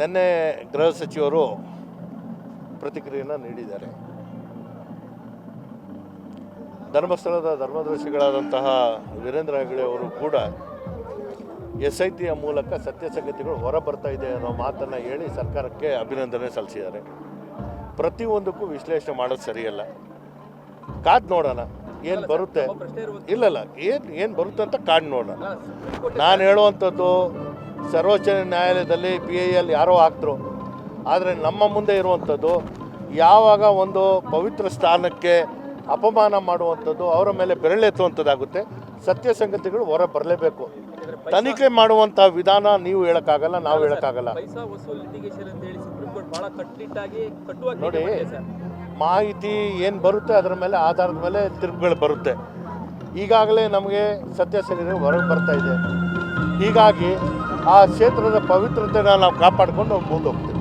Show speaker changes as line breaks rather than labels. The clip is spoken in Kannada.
ನಿನ್ನೆ ಗೃಹ ಸಚಿವರು ಪ್ರತಿಕ್ರಿಯೆಯನ್ನು ನೀಡಿದ್ದಾರೆ. ಧರ್ಮಸ್ಥಳದ ಧರ್ಮದರ್ಶಿಗಳಾದಂತಹ ವೀರೇಂದ್ರ ಹೆಗಡೆ ಅವರು ಕೂಡ ಎಸ್ ಐ ಟಿಯ ಮೂಲಕ ಸತ್ಯ ಸಂಗತಿಗಳು ಹೊರ ಬರ್ತಾ ಇದೆ ಅನ್ನೋ ಮಾತನ್ನು ಹೇಳಿ ಸರ್ಕಾರಕ್ಕೆ ಅಭಿನಂದನೆ ಸಲ್ಲಿಸಿದ್ದಾರೆ. ಪ್ರತಿಯೊಂದಕ್ಕೂ ವಿಶ್ಲೇಷಣೆ ಮಾಡೋದು ಸರಿಯಲ್ಲ. ಕಾದ್ ನೋಡೋಣ, ಏನು ಬರುತ್ತೆ? ಇಲ್ಲಲ್ಲ, ಏನು ಏನು ಬರುತ್ತೆ ಅಂತ ಕಾಡ್ ನೋಡೋಣ. ನಾನು ಹೇಳುವಂಥದ್ದು ಸರ್ವೋಚ್ಚ ನ್ಯಾಯಾಲಯದಲ್ಲಿ ಪಿ ಐ ಎಲ್ ಯಾರೋ ಹಾಕ್ತರು ಆದರೆ ನಮ್ಮ ಮುಂದೆ ಇರುವಂಥದ್ದು ಯಾವಾಗ ಒಂದು ಪವಿತ್ರ ಸ್ಥಾನಕ್ಕೆ ಅಪಮಾನ ಮಾಡುವಂಥದ್ದು ಅವರ ಮೇಲೆ ಬೆರಳೆತ್ತುವಂಥದ್ದಾಗುತ್ತೆ ಸತ್ಯ ಸಂಗತಿಗಳು ಹೊರ ಬರಲೇಬೇಕು. ತನಿಖೆ ಮಾಡುವಂಥ ವಿಧಾನ ನೀವು ಹೇಳೋಕ್ಕಾಗಲ್ಲ ನಾವು ಹೇಳೋಕ್ಕಾಗಲ್ಲ. ನೋಡಿ ಮಾಹಿತಿ ಏನು ಬರುತ್ತೆ ಅದರ ಮೇಲೆ ಆಧಾರದ ಮೇಲೆ ತಿರುಗುಗಳು ಬರುತ್ತೆ. ಈಗಾಗಲೇ ನಮಗೆ ಸತ್ಯಾಸತ್ಯತೆ ಹೊರಗೆ ಬರ್ತಾ ಇದೆ. ಹೀಗಾಗಿ ಆ ಕ್ಷೇತ್ರದ ಪವಿತ್ರತೆನ ನಾವು ಕಾಪಾಡಿಕೊಂಡು ಮುಂದೆ ಹೋಗ್ತೀವಿ